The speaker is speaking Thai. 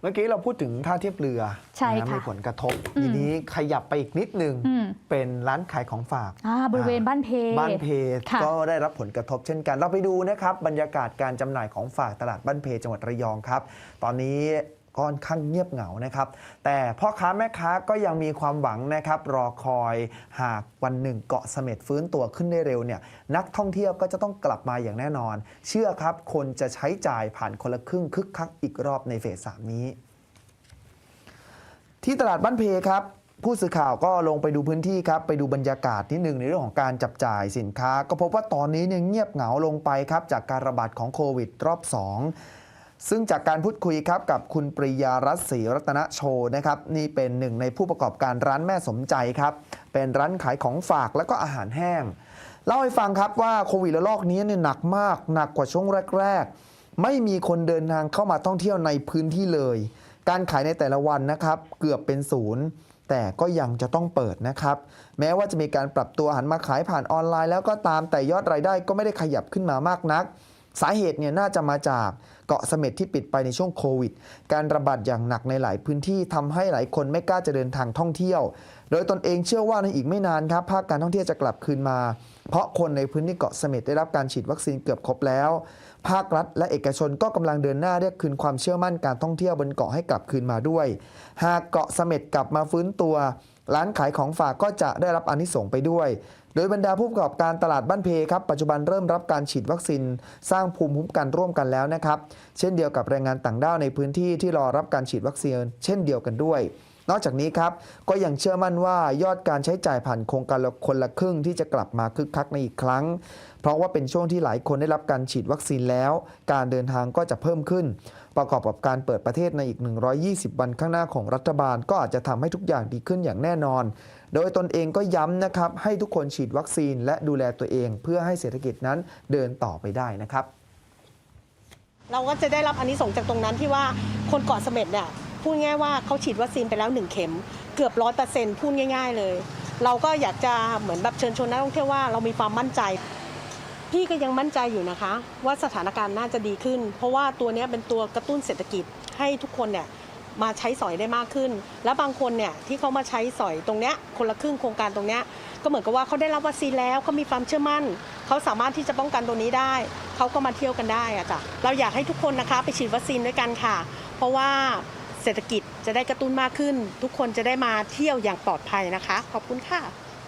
เมื่อกี้เราพูดถึงท่าเทียบเรือใช่นค่ะมีผลกระทบอืม ทีนี้ขยับไปอีกนิดนึง อืมเป็นร้านขายของฝาก อ่าบริเวณบ้านเพ บ้านเพค่ะ ก็ได้รับผลกระทบเช่นกัน เราไปดูนะครับ บรรยากาศการจำหน่ายของฝากตลาดบ้านเพจังหวัดระยองครับ ตอนนี้ ค่อนข้างเงียบเหงานะครับ แต่พ่อค้าแม่ค้าก็ยังมีความหวังนะครับรอคอยหากวันหนึ่งเกาะเสม็ดฟื้นตัวขึ้นได้เร็วเนี่ยนักท่องเที่ยวก็จะต้องกลับมาอย่างแน่นอน เชื่อครับคนจะใช้จ่ายผ่านคนละครึ่งคึกคักอีกรอบในเฟสสามนี้ ที่ตลาดบ้านเพครับผู้สื่อข่าวก็ลงไปดูพื้นที่ครับไปดูบรรยากาศนิดหนึ่งในเรื่องของการจับจ่ายสินค้า ก็พบว่าตอนนี้เนี่ยเงียบเหงาลงไปครับจากการระบาดของโควิดรอบ 2 ซึ่งจากการพูดคุยครับกับคุณปริยารัติศรีรัตนโชนะครับนี่เป็นหนึ่งในผู้ประกอบการร้านแม่สมใจครับ เป็นร้านขายของฝากและก็อาหารแห้ง เล่าให้ฟังครับว่าโควิดระลอกนี้เนี่ยหนักมาก หนักกว่าช่วงแรก ๆ ไม่มีคนเดินทางเข้ามาท่องเที่ยวในพื้นที่เลย การขายในแต่ละวันนะครับเกือบเป็นศูนย์แต่ก็ยังจะต้องเปิดนะครับ แม้ว่าจะมีการปรับตัวหันมาขายผ่านออนไลน์แล้วก็ตามแต่ยอดรายได้ก็ไม่ได้ขยับขึ้นมามากนัก สาเหตุเนี่ยน่าจะมาจากเกาะเสม็ดที่ปิดไปในช่วงโควิด การระบาดอย่างหนักในหลายพื้นที่ทำให้หลายคนไม่กล้าจะเดินทางท่องเที่ยว โดยตนเองเชื่อว่าในอีกไม่นานครับภาคการท่องเที่ยวจะกลับคืนมา เพราะคนในพื้นที่เกาะเสม็ดได้รับการฉีดวัคซีนเกือบครบแล้ว ภาครัฐและเอกชนก็กำลังเดินหน้าเรียกคืนความเชื่อมั่นการท่องเที่ยวบนเกาะให้กลับคืนมาด้วย หากเกาะเสม็ดกลับมาฟื้นตัว ร้านขายของฝากก็จะได้รับอนิสงส์ไปด้วย โดยบรรดาผู้ประกอบการตลาดบ้านเพครับปัจจุบันเริ่มรับการฉีดวัคซีนสร้างภูมิคุ้มกันร่วมกันแล้วนะครับ เช่นเดียวกับแรงงานต่างด้าวในพื้นที่ที่รอรับการฉีดวัคซีน เช่นเดียวกันด้วย นอกจากนี้ครับก็ยังเชื่อมั่นว่ายอดการใช้จ่ายผ่านโครงการละคนละครึ่งที่จะกลับมาคึกคักในอีกครั้ง เพราะว่าเป็นช่วงที่หลายคนได้รับการฉีดวัคซีนแล้ว การเดินทางก็จะเพิ่มขึ้น ประกอบกับการเปิดประเทศในอีก 120 วันข้างหน้าของรัฐบาล ก็อาจจะทำให้ทุกอย่างดีขึ้นอย่างแน่นอน โดยตนเองก็ย้ำนะครับให้ทุกคนฉีดวัคซีนและดูแลตัวเอง เพื่อให้เศรษฐกิจนั้นเดินต่อไปได้นะครับเราก็จะได้รับอันนี้ส่งส์จากตรงนั้นที่ว่าคนเกาะเสม็ดเนี่ย พูดง่ายว่าเขาฉีดวัคซีนไปแล้วหนึ่งเข็ม เกือบร้อยเปอร์เซ็นต์พูดง่าย ๆ เลย เราก็อยากจะเหมือนแบบเชิญชวนนักท่องเที่ยวว่าเรามีความมั่นใจ พี่ก็ยังมั่นใจอยู่นะคะ ว่าสถานการณ์น่าจะดีขึ้น เพราะว่าตัวนี้เป็นตัวกระตุ้นเศรษฐกิจให้ทุกคนเนี่ยมาใช้สอยได้มากขึ้น แล้วบางคนเนี่ยที่เขามาใช้สอยตรงเนี้ยคนละครึ่งโครงการตรงเนี้ยก็เหมือนกับว่าเขาได้รับวัคซีนแล้วเขามีความเชื่อมั่น เขาสามารถที่จะป้องกันตัวนี้ได้ เขาก็มาเที่ยวกันได้อะจ้ะเราอยากให้ทุกคนนะคะไปฉีดวัคซีนด้วยกันค่ะ เพราะว่า เศรษฐกิจจะได้กระตุ้นมากขึ้น ทุกคนจะได้มาเที่ยวอย่างปลอดภัยนะคะ ขอบคุณค่ะ